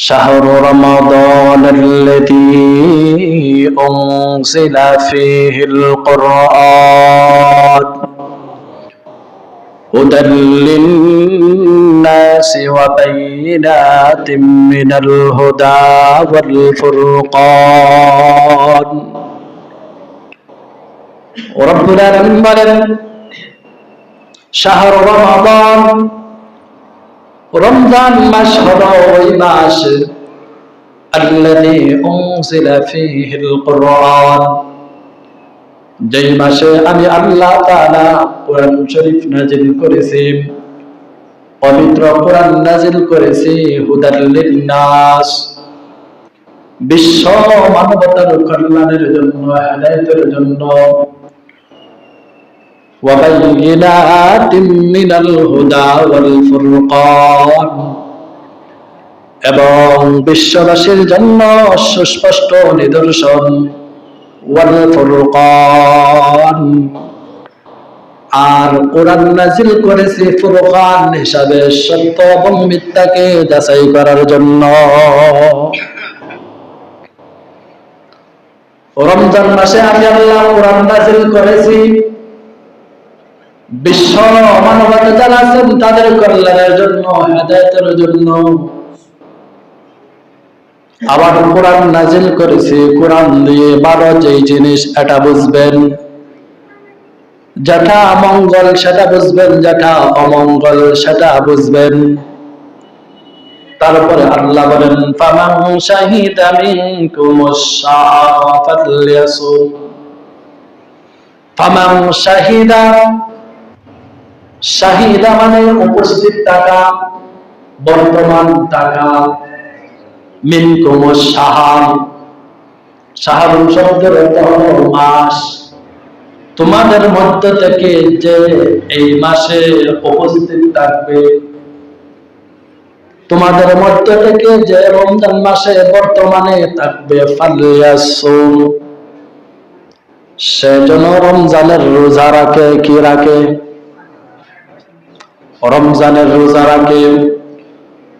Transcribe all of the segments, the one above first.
شهر رمضان الذي أنزل فيه القرآن هدى للناس وبينات من الهدى والفرقان ربنا لمن شهر رمضان রমজান মাস হলো ওই মাস যেই মাসে আমি আল্লাহ কোরআন শরীফ নাজিল করেছি, পবিত্র কোরআন নাজিল করেছি লিন্নাস। বিশ্ব মানবতার কল্যাণের জন্য, হেদায়েতের জন্য وبينات من الهدى والفرقان এবং বিশ্ববাসীর জন্য সুস্পষ্ট নিদর্শন ওয়াল ফুরকান আর কোরআন নাজিল করেছে ফুরকান হিসাবে সত্য এবং মিথ্যাকে যাচাই করার জন্য রমজান মাসে আমি আল্লাহ কোরআন নাজিল করেছি বিশ্ব মানবতা আছেন তাদের কল্যাণের জন্য, হেদায়তের জন্য। আবার কোরআন নাজিল করেছে, কোরআন দিয়ে বারো জিনিস, এটা বুঝবেন। যেটা মঙ্গল, সেটা বুঝবেন, যেটা অমঙ্গল, সেটা বুঝবেন। তারপরে আল্লাহ বলেন, ফামান শাহিদা মিনকুমুশ শাহিদা শাহিদা মানে উপস্থিত টাকা, বর্তমান টাকা। মিনকুম সাহাব সাহাব শব্দের অর্থ হলো মাস। তোমাদের মধ্য থেকে যে এই মাসে উপস্থিত থাকবে, তোমাদের মধ্য থেকে যে রমজান মাসে বর্তমানে থাকবে ফালিয়াসুম সে যেন রমজানের রোজা রাখে, কি রাখে? রমজানের রোজা রাখে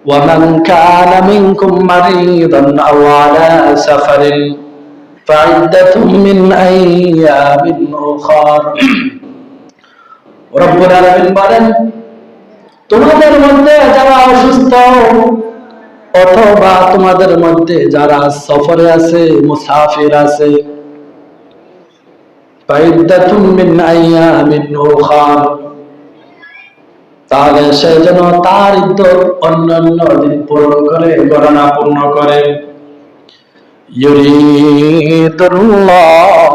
ومن كان منكم مريضا أو على سفر فعدة من أيام أخر رب العالمين বলেন তোমাদের মধ্যে যারা অসুস্থ অথবা তোমাদের মধ্যে যারা সফরে আছে মুসাফির আছে ফাইদাতুম মিন আইয়ামিন উখার তাহলে সে যেন তার ইদ্যত অন্যান্য দিন পূরণ করে গণনা পূর্ণ করে يريد الله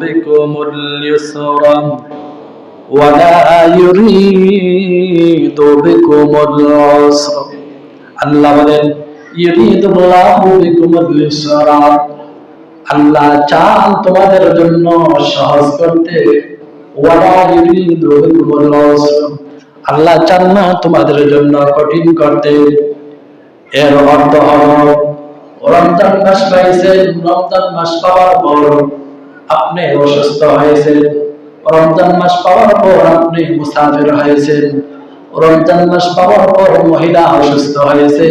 بكم اليسر ولا يريد بكم العسر আল্লাহ বলেন يريد الله بكم اليسر আল্লাহ চান তোমাদের জন্য সহজ করতে ওয়ালা ইউরিদু বিকুমুল উসর আল্লাহ চান না তোমাদের জন্য কঠিন করতে। এর অর্থ হল, রমজান মাস পাইছেন রমজান মাস পাওয়ার পর আপনি অসুস্থ হয়েছেন। রমজান মাস পাওয়ার পর আপনি মুসাফির হয়েছেন। রমজান মাস পাওয়ার পর মহিলা অসুস্থ হয়েছে।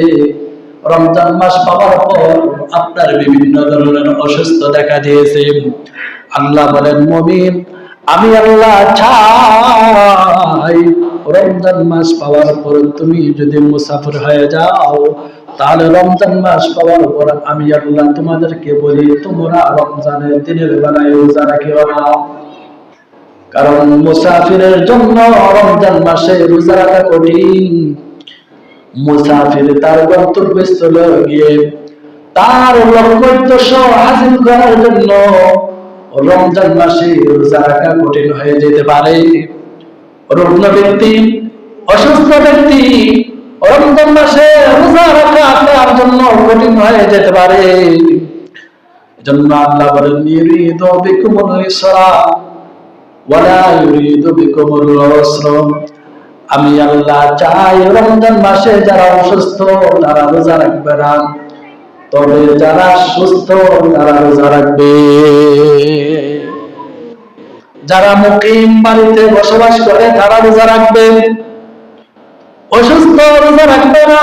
রমজান মাস পাওয়ার পর আপনার বিভিন্ন ধরনের অসুস্থ দেখা দিয়েছে। আল্লাহ বলেন, মমিন, আমি আল্লাহ চাই রমজান মাস পাওয়ার পর তুমি যদি মুসাফির হয়ে যাও, তাহলে রমজান মাস পাওয়ার পর আমি আল্লাহ তোমাদেরকে বলি, তোমরা রমজানের দিনের বেলায় রোজা রাখিও না। কারণ মুসাফিরের জন্য রমজান মাসে রোজা রাখা কঠিন। মুসাফির তার গন্তব্যস্থলে গিয়ে তার লক্ষ্য হাসিল করার জন্য রমজান মাসে রোজা রাখা কঠিন হয়ে যেতে পারে। রুগ্ন ব্যক্তি, অসুস্থ ব্যক্তি, রমজান মাসে রোজা রাখা তার জন্য কঠিন হয়ে যেতে পারে। জন্য আল্লাহ বলেন ওয়ালা ইউরিদ আমি আল্লাহ চাই রমজান মাসে যারা অসুস্থ, তারা রোজা রাখবে না। তবে যারা সুস্থ, তারা রোজা রাখবে। যারা মুকিম বাড়িতে বসবাস করে, তারা রোজা রাখবে। অসুস্থ রোজা রাখবে না।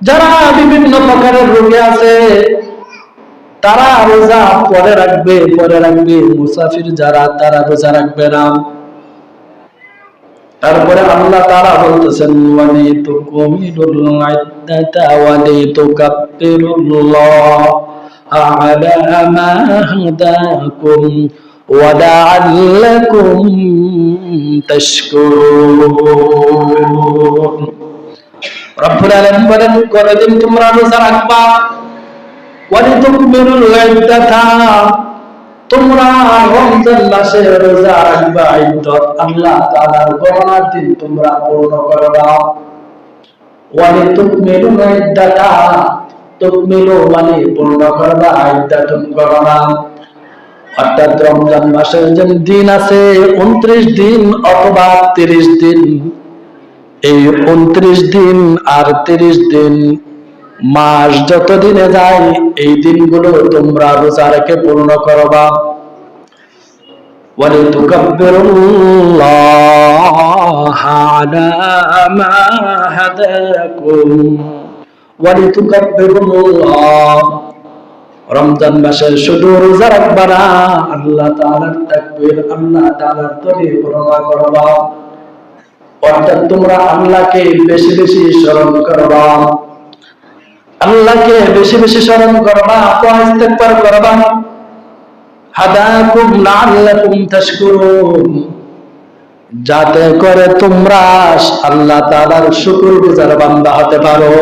যারা বিভিন্ন প্রকারের রোগে আছে, তারা রোজা পরে রাখবে পরে রাখবে। মুসাফির যারা, তারা রোজা রাখবে না। তারপরে আল্লাহ তারা বলতেছেন ওয়ালি তু কুমিলুল ইদ্দাতা ওয়ালি তু কাব্বিরুল্লাহ আলা মা হাদাকুম ولعلكم تشكرون রব্বুল আলামিন বলেন কতদিন তোমরা রোজা রাখবা ওয়ালিতুকমিলুল ইদ্দাতা তোমরা রমজান মাসে রোজা রাখবা ইদ্দত আল্লাহ তাআলার গণনার দিন তোমরা পূর্ণ করবা ওয়ালিতুকমিলুল ইদ্দাতা তুকমিলু মানে পূর্ণ করবা ইদ্দাতুন গণনা অর্থাৎ রমজান মাসের যে দিন আছে উনত্রিশ দিন অথবা তিরিশ দিন এই উনত্রিশ দিন আর তিরিশ দিন মাস যত দিনে যায় এই দিনগুলো তোমরা রোজা রেখে পূর্ণ করবা ولتكبروا الله على ما هداكم ولتكبروا الله রমজান মাসে শুধু রোজা রাখবা না, আল্লাহ তাআলার তাকবীর আল্লাহ তাআলার তরি বর্ণনা করবা। অর্থাৎ তোমরা আল্লাহকে বেশি বেশি স্মরণ করবা। আল্লাহকে বেশি বেশি স্মরণ করবা দোয়া ইস্তেগফার করবা। হাদাকুম লাআল্লাকুম তাশকুরুন। যাতে করে তোমরা আল্লাহ তাআলার শুকর গুজার বান্দা হতে পারো।